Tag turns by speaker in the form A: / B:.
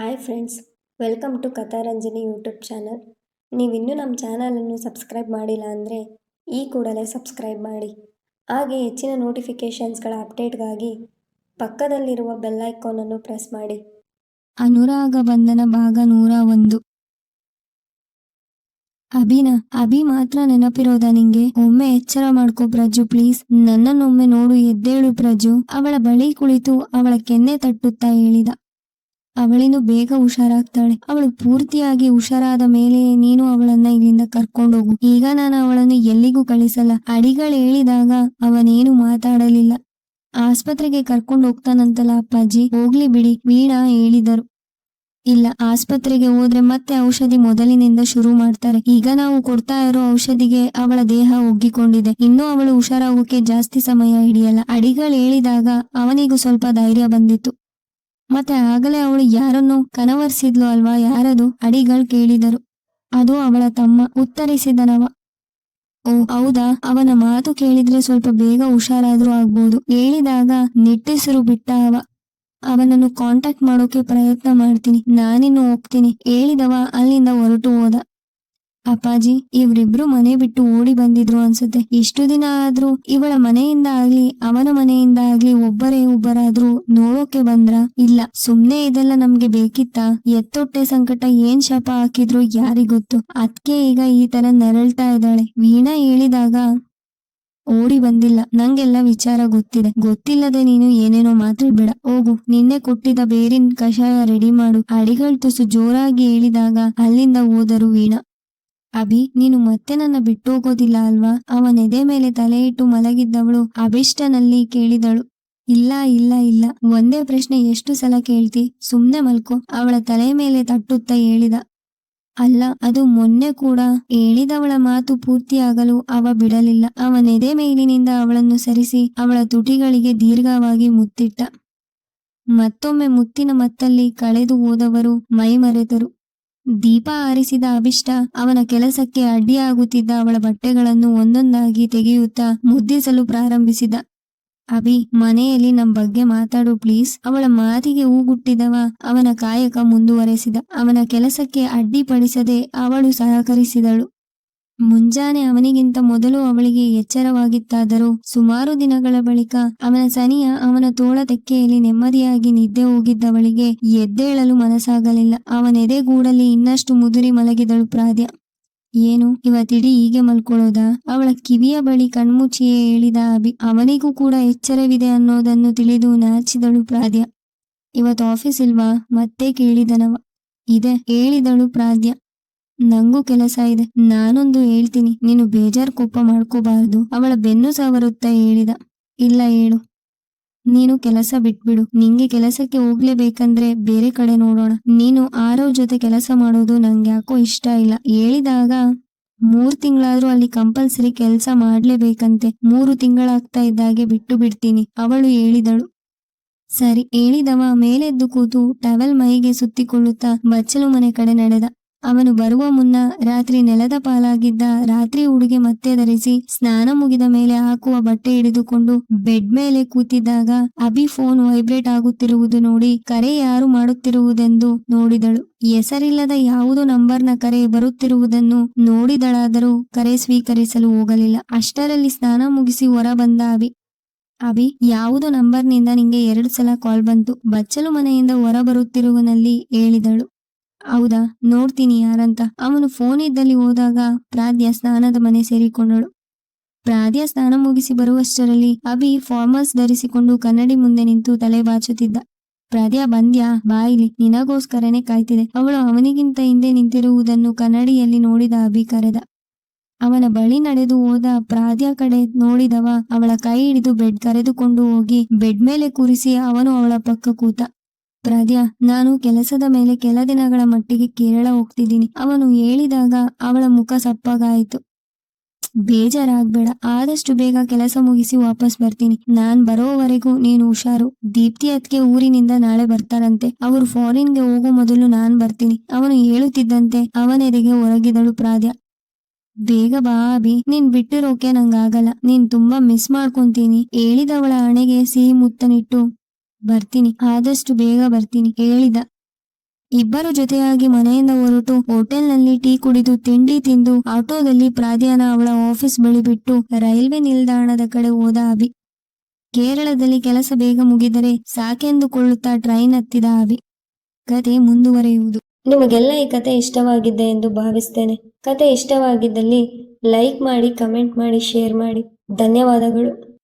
A: Hi friends, welcome to Katharanjani YouTube channel. ನೀವಿನ್ನೂ ನಮ್ಮ ಚಾನಲನ್ನು ಸಬ್ಸ್ಕ್ರೈಬ್ ಮಾಡಿಲ್ಲ ಅಂದರೆ ಈ ಕೂಡಲೇ ಸಬ್ಸ್ಕ್ರೈಬ್ ಮಾಡಿ. ಹಾಗೆ ಹೆಚ್ಚಿನ ನೋಟಿಫಿಕೇಷನ್ಸ್ಗಳ ಅಪ್ಡೇಟ್ಗಾಗಿ ಪಕ್ಕದಲ್ಲಿರುವ ಬೆಲ್ ಐಕಾನನ್ನು ಪ್ರೆಸ್ ಮಾಡಿ.
B: ಅನುರಾಗ ಬಂಧನ ಭಾಗ ನೂರ ಒಂದು. ಅಭಿನ, ಅಭಿ ಮಾತ್ರ ನೆನಪಿರೋದ ನಿಂಗೆ? ಒಮ್ಮೆ ಎಚ್ಚರ ಮಾಡ್ಕೋ ಪ್ರಜು, ಪ್ಲೀಸ್. ನನ್ನನ್ನೊಮ್ಮೆ ನೋಡು, ಎದ್ದೇಳು ಪ್ರಜು. ಅವಳ ಬಳಿ ಕುಳಿತು ಅವಳ ಕೆನ್ನೆ ತಟ್ಟುತ್ತಾ ಹೇಳಿದ. ಅವಳಿನ್ನು ಬೇಗ ಹುಷಾರಾಗ್ತಾಳೆ. ಅವಳು ಪೂರ್ತಿಯಾಗಿ ಹುಷಾರಾದ ಮೇಲೆ ನೀನು ಅವಳನ್ನ ಇಲ್ಲಿಂದ ಕರ್ಕೊಂಡೋಗು. ಈಗ ನಾನು ಅವಳನ್ನು ಎಲ್ಲಿಗೂ ಕಳಿಸಲ್ಲ. ಅಡಿಗಳು ಹೇಳಿದಾಗ ಅವನೇನು ಮಾತಾಡಲಿಲ್ಲ. ಆಸ್ಪತ್ರೆಗೆ ಕರ್ಕೊಂಡು ಹೋಗ್ತಾನಂತಲ್ಲ ಅಪ್ಪಾಜಿ. ಹೋಗ್ಲಿ ಬಿಡಿ, ವೀಣಾ ಹೇಳಿದರು. ಇಲ್ಲ, ಆಸ್ಪತ್ರೆಗೆ ಹೋದ್ರೆ ಮತ್ತೆ ಔಷಧಿ ಮೊದಲಿನಿಂದ ಶುರು ಮಾಡ್ತಾರೆ. ಈಗ ನಾವು ಕೊಡ್ತಾ ಇರೋ ಔಷಧಿಗೆ ಅವಳ ದೇಹ ಒಗ್ಗಿಕೊಂಡಿದೆ. ಇನ್ನೂ ಅವಳು ಹುಷಾರಾಗೋಕೆ ಜಾಸ್ತಿ ಸಮಯ ಹಿಡಿಯಲ್ಲ. ಅಡಿಗಳು ಹೇಳಿದಾಗ ಅವನಿಗೂ ಸ್ವಲ್ಪ ಧೈರ್ಯ ಬಂದಿತ್ತು. ಮತ್ತೆ ಆಗಲೇ ಅವಳು ಯಾರನ್ನು ಕನವರ್ಸಿದ್ಲು ಅಲ್ವಾ ಯಾರದು ಅಡಿಗಳು ಕೇಳಿದರು. ಅದು ಅವಳ ತಮ್ಮ ಉತ್ತರಿಸಿದನವ. ಓ, ಹೌದಾ? ಅವನ ಮಾತು ಕೇಳಿದ್ರೆ ಸ್ವಲ್ಪ ಬೇಗ ಹುಷಾರಾದ್ರೂ ಆಗ್ಬೋದು. ಹೇಳಿದಾಗ ನಿಟ್ಟಿಸಿರು ಬಿಟ್ಟ ಅವ. ಅವನನ್ನು ಕಾಂಟ್ಯಾಕ್ಟ್ ಮಾಡೋಕೆ ಪ್ರಯತ್ನ ಮಾಡ್ತೀನಿ. ನಾನಿನ್ನು ಹೋಗ್ತೀನಿ. ಹೇಳಿದವ ಅಲ್ಲಿಂದ ಹೊರಟು ಹೋದ. ಅಪ್ಪಾಜಿ, ಇವ್ರಿಬ್ರು ಮನೆ ಬಿಟ್ಟು ಓಡಿ ಬಂದಿದ್ರು ಅನ್ಸುತ್ತೆ. ಇಷ್ಟು ದಿನ ಆದ್ರೂ ಇವಳ ಮನೆಯಿಂದ ಆಗ್ಲಿ ಅವನ ಮನೆಯಿಂದ ಆಗ್ಲಿ ಒಬ್ಬರೇ ಒಬ್ಬರಾದ್ರೂ ನೋಡೋಕೆ ಬಂದ್ರ? ಇಲ್ಲ, ಸುಮ್ನೆ ಇದೆಲ್ಲ ನಮ್ಗೆ ಬೇಕಿತ್ತ? ಎತ್ತೊಟ್ಟೆ ಸಂಕಟ ಏನ್ ಶಾಪ ಹಾಕಿದ್ರು ಯಾರಿಗೊತ್ತು ಅದ್ಕೆ ಈಗ ಈ ತರ ನರಳ್ತಾ ಇದ್ದಾಳೆ. ವೀಣಾ ಹೇಳಿದಾಗ, ಓಡಿ ಬಂದಿಲ್ಲ. ನಂಗೆಲ್ಲ ವಿಚಾರ ಗೊತ್ತಿದೆ. ಗೊತ್ತಿಲ್ಲದೆ ನೀನು ಏನೇನೋ ಮಾತಾಡ್ಬೇಡ ಹೋಗು, ನಿನ್ನೆ ಕೊಟ್ಟಿದ್ದ ಬೇರಿನ ಕಷಾಯ ರೆಡಿ ಮಾಡು. ಅಡಿಗಳ್ ತುಸು ಜೋರಾಗಿ ಹೇಳಿದಾಗ ಅಲ್ಲಿಂದ ಹೋದರು ವೀಣಾ. ಅಭಿ, ನೀನು ಮತ್ತೆ ನನ್ನ ಬಿಟ್ಟು ಹೋಗೋದಿಲ್ಲ ಅಲ್ವಾ? ಅವನ ಎದೆ ಮೇಲೆ ತಲೆ ಇಟ್ಟು ಮಲಗಿದ್ದವಳು ಅಭಿಷ್ಟನಲ್ಲಿ ಕೇಳಿದಳು. ಇಲ್ಲ ಇಲ್ಲ ಇಲ್ಲ. ಒಂದೇ ಪ್ರಶ್ನೆ ಎಷ್ಟು ಸಲ ಕೇಳ್ತಿ? ಸುಮ್ನೆ ಮಲ್ಕೋ. ಅವಳ ತಲೆ ಮೇಲೆ ತಟ್ಟುತ್ತಾ ಹೇಳಿದ. ಅಲ್ಲ, ಅದು ಮೊನ್ನೆ ಕೂಡ. ಹೇಳಿದವಳ ಮಾತು ಪೂರ್ತಿಯಾಗಲು ಅವ ಬಿಡಲಿಲ್ಲ. ಅವನೆದೆ ಮೇಲಿನಿಂದ ಅವಳನ್ನು ಸರಿಸಿ ಅವಳ ತುಟಿಗಳಿಗೆ ದೀರ್ಘವಾಗಿ ಮುತ್ತಿಟ್ಟ. ಮತ್ತೊಮ್ಮೆ ಮುತ್ತಿನ ಮತ್ತಲ್ಲಿ ಕಳೆದು ಹೋದವರು ಮೈಮರೆತರು. ದೀಪ ಆರಿಸಿದ ಅಭಿಷ್ಟ ಅವನ ಕೆಲಸಕ್ಕೆ ಅಡ್ಡಿಯಾಗುತ್ತಿದ್ದ ಅವಳ ಬಟ್ಟೆಗಳನ್ನು ಒಂದೊಂದಾಗಿ ತೆಗೆಯುತ್ತಾ ಮುದ್ದಿಸಲು ಪ್ರಾರಂಭಿಸಿದ. ಅಭಿ, ಮನೆಯಲ್ಲಿ ನಮ್ ಬಗ್ಗೆ ಮಾತಾಡು ಪ್ಲೀಸ್. ಅವಳ ಮಾತಿಗೆ ಊಗುಟ್ಟಿದವ ಅವನ ಕಾಯಕ ಮುಂದುವರೆಸಿದ. ಅವನ ಕೆಲಸಕ್ಕೆ ಅಡ್ಡಿಪಡಿಸದೆ ಅವಳು ಸಹಕರಿಸಿದಳು. ಮುಂಜಾನೆ ಅವನಿಗಿಂತ ಮೊದಲು ಅವಳಿಗೆ ಎಚ್ಚರವಾಗಿತ್ತಾದರೂ ಸುಮಾರು ದಿನಗಳ ಬಳಿಕ ಅವನ ಸನಿಯ ಅವನ ತೋಳ ತೆಕ್ಕೆಯಲ್ಲಿ ನೆಮ್ಮದಿಯಾಗಿ ನಿದ್ದೆ ಹೋಗಿದ್ದವಳಿಗೆ ಎದ್ದೇಳಲು ಮನಸ್ಸಾಗಲಿಲ್ಲ. ಅವನೆದೆಗೂಡಲಿ ಇನ್ನಷ್ಟು ಮುದುರಿ ಮಲಗಿದಳು ಪ್ರಾದ್ಯ. ಏನು ಇವತ್ತಿಡೀ ಹೀಗೆ ಮಲ್ಕೊಳ್ಳೋದಾ? ಅವಳ ಕಿವಿಯ ಬಳಿ ಕಣ್ಮುಚ್ಚಿಯೇ ಹೇಳಿದ ಅಭಿ. ಅವನಿಗೂ ಕೂಡ ಎಚ್ಚರವಿದೆ ಅನ್ನೋದನ್ನು ತಿಳಿದು ನಾಚಿದಳು ಪ್ರಾದ್ಯ. ಇವತ್ತು ಆಫೀಸ್ ಇಲ್ವಾ? ಮತ್ತೆ ಕೇಳಿದನವ. ಇದೆ, ಹೇಳಿದಳು ಪ್ರಾದ್ಯ. ನಂಗೂ ಕೆಲಸ ಇದೆ. ನಾನೊಂದು ಹೇಳ್ತೀನಿ. ನೀನು ಬೇಜಾರ್ ಕೋಪ ಮಾಡ್ಕೋಬಾರದು. ಅವಳ ಬೆನ್ನು ಸವರುತ್ತಾ ಹೇಳಿದ. ಇಲ್ಲ ಹೇಳು. ನೀನು ಕೆಲಸ ಬಿಟ್ಬಿಡು. ನಿಂಗೆ ಕೆಲಸಕ್ಕೆ ಹೋಗ್ಲೇಬೇಕಂದ್ರೆ ಬೇರೆ ಕಡೆ ನೋಡೋಣ. ನೀನು ಆರೋ ಜೊತೆ ಕೆಲಸ ಮಾಡೋದು ನಂಗೆ ಯಾಕೋ ಇಷ್ಟ ಇಲ್ಲ. ಹೇಳಿದಾಗ ಮೂರ್ ತಿಂಗಳಾದ್ರೂ ಅಲ್ಲಿ ಕಂಪಲ್ಸರಿ ಕೆಲಸ ಮಾಡ್ಲೇಬೇಕಂತೆ. ಮೂರು ತಿಂಗಳಾಗ್ತಾ ಇದ್ದಾಗೆ ಬಿಟ್ಟು ಬಿಡ್ತೀನಿ. ಅವಳು ಹೇಳಿದಳು. ಸರಿ. ಹೇಳಿದವ ಮೇಲೆದ್ದು ಕೂತು ಟವೆಲ್ ಮೈಗೆ ಸುತ್ತಿಕೊಳ್ಳುತ್ತಾ ಬಚ್ಚಲು ಮನೆ ಕಡೆ ನಡೆದ. ಅವನು ಬರುವ ಮುನ್ನ ರಾತ್ರಿ ನೆಲದ ಪಾಲಾಗಿದ್ದ ರಾತ್ರಿ ಉಡುಗೆ ಮತ್ತೆ ಧರಿಸಿ ಸ್ನಾನ ಮುಗಿದ ಮೇಲೆ ಹಾಕುವ ಬಟ್ಟೆ ಹಿಡಿದುಕೊಂಡು ಬೆಡ್ ಮೇಲೆ ಕೂತಿದ್ದಾಗ ಅಭಿ ಫೋನ್ ವೈಬ್ರೇಟ್ ಆಗುತ್ತಿರುವುದು ನೋಡಿ ಕರೆ ಯಾರು ಮಾಡುತ್ತಿರುವುದೆಂದು ನೋಡಿದಳು. ಹೆಸರಿಲ್ಲದ ಯಾವುದೋ ನಂಬರ್ನ ಕರೆ ಬರುತ್ತಿರುವುದನ್ನು ನೋಡಿದಳಾದರೂ ಕರೆ ಸ್ವೀಕರಿಸಲು ಹೋಗಲಿಲ್ಲ. ಅಷ್ಟರಲ್ಲಿ ಸ್ನಾನ ಮುಗಿಸಿ ಹೊರ ಬಂದ ಅಭಿ. ಅಭಿ, ಯಾವುದೋ ನಂಬರ್ನಿಂದ ನಿಂಗೆ ಎರಡು ಸಲ ಕಾಲ್ ಬಂತು? ಬಚ್ಚಲು ಮನೆಯಿಂದ ಹೊರ ಬರುತ್ತಿರುವನಲ್ಲಿ ಹೇಳಿದಳು. ಹೌದಾ? ನೋಡ್ತೀನಿ ಯಾರಂತ. ಅವನು ಫೋನ್ ಇದ್ದಲ್ಲಿ ಹೋದಾಗ ಪ್ರಾದ್ಯ ಸ್ನಾನದ ಮನೆ ಸೇರಿಕೊಂಡಳು. ಪ್ರಾದ್ಯ ಸ್ನಾನ ಮುಗಿಸಿ ಬರುವಷ್ಟರಲ್ಲಿ ಅಭಿ ಫಾರ್ಮಲ್ಸ್ ಧರಿಸಿಕೊಂಡು ಕನ್ನಡಿ ಮುಂದೆ ನಿಂತು ತಲೆ ಬಾಚುತ್ತಿದ್ದ. ಪ್ರಾದ್ಯ ಬಂದ್ಯಾ? ಬಾಯಿಲಿ ನಿನಗೋಸ್ಕರನೇ ಕಾಯ್ತಿದೆ. ಅವಳು ಅವನಿಗಿಂತ ಹಿಂದೆ ನಿಂತಿರುವುದನ್ನು ಕನ್ನಡಿಯಲ್ಲಿ ನೋಡಿದ ಅಭಿ ಕರೆದ. ಅವನ ಬಳಿ ನಡೆದು ಹೋದ ಪ್ರಾದ್ಯ ಕಡೆ ನೋಡಿದವ ಅವಳ ಕೈ ಹಿಡಿದು ಬೆಡ್ ಕರೆದುಕೊಂಡು ಹೋಗಿ ಬೆಡ್ ಮೇಲೆ ಕೂರಿಸಿ ಅವನು ಅವಳ ಪಕ್ಕ ಕೂತ. ಪ್ರಾದ್ಯ ನಾನು ಕೆಲಸದ ಮೇಲೆ ಕೆಲ ದಿನಗಳ ಮಟ್ಟಿಗೆ ಕೇರಳ ಹೋಗ್ತಿದ್ದೀನಿ. ಅವನು ಹೇಳಿದಾಗ ಅವಳ ಮುಖ ಸಪ್ಪಗಾಯಿತು. ಬೇಜಾರಾಗ್ಬೇಡ, ಆದಷ್ಟು ಬೇಗ ಕೆಲಸ ಮುಗಿಸಿ ವಾಪಸ್ ಬರ್ತೀನಿ. ನಾನ್ ಬರೋವರೆಗೂ ನೀನು ಹುಷಾರು. ದೀಪ್ತಿ ಅತ್ಗೆ ಊರಿನಿಂದ ನಾಳೆ ಬರ್ತಾರಂತೆ. ಅವರು ಫಾರಿನ್ಗೆ ಹೋಗೋ ಮೊದಲು ನಾನ್ ಬರ್ತೀನಿ. ಅವನು ಹೇಳುತ್ತಿದ್ದಂತೆ ಅವನೆಡೆಗೆ ಹೊರಗಿದಳು ಪ್ರಾದ್ಯ ಬೇಗ ಬಾ ಅಭಿ, ನೀನ್ ಬಿಟ್ಟಿರೋಕೆ ನಂಗಾಗಲ್ಲ. ನೀನ್ ತುಂಬಾ ಮಿಸ್ ಮಾಡ್ಕೊಂತೀನಿ. ಹೇಳಿದವಳ ಹಣೆಗೆ ಸಿಹಿ ಮುತ್ತನಿಟ್ಟು ಬರ್ತೀನಿ. ಆದಷ್ಟು ಬೇಗ ಬರ್ತೀನಿ, ಹೇಳಿದ. ಇಬ್ಬರು ಜೊತೆಯಾಗಿ ಮನೆಯಿಂದ ಹೊರಟು ಹೋಟೆಲ್ನಲ್ಲಿ ಟೀ ಕುಡಿದು ತಿಂಡಿ ತಿಂದು ಆಟೋದಲ್ಲಿ ಪ್ರಾಧ್ಯಾನ ಅವಳ ಆಫೀಸ್ ಬಳಿ ಬಿಟ್ಟು ರೈಲ್ವೆ ನಿಲ್ದಾಣದ ಕಡೆ ಹೋದ ಅಭಿ. ಕೇರಳದಲ್ಲಿ ಕೆಲಸ ಬೇಗ ಮುಗಿದರೆ ಸಾಕೆಂದುಕೊಳ್ಳುತ್ತಾ ಟ್ರೈನ್ ಹತ್ತಿದ ಅಭಿ. ಕತೆ ಮುಂದುವರೆಯುವುದು.
A: ನಿಮಗೆಲ್ಲ ಈ ಕತೆ ಇಷ್ಟವಾಗಿದೆ ಎಂದು ಭಾವಿಸ್ತೇನೆ. ಕತೆ ಇಷ್ಟವಾಗಿದ್ದಲ್ಲಿ ಲೈಕ್ ಮಾಡಿ, ಕಮೆಂಟ್ ಮಾಡಿ, ಶೇರ್ ಮಾಡಿ. ಧನ್ಯವಾದಗಳು.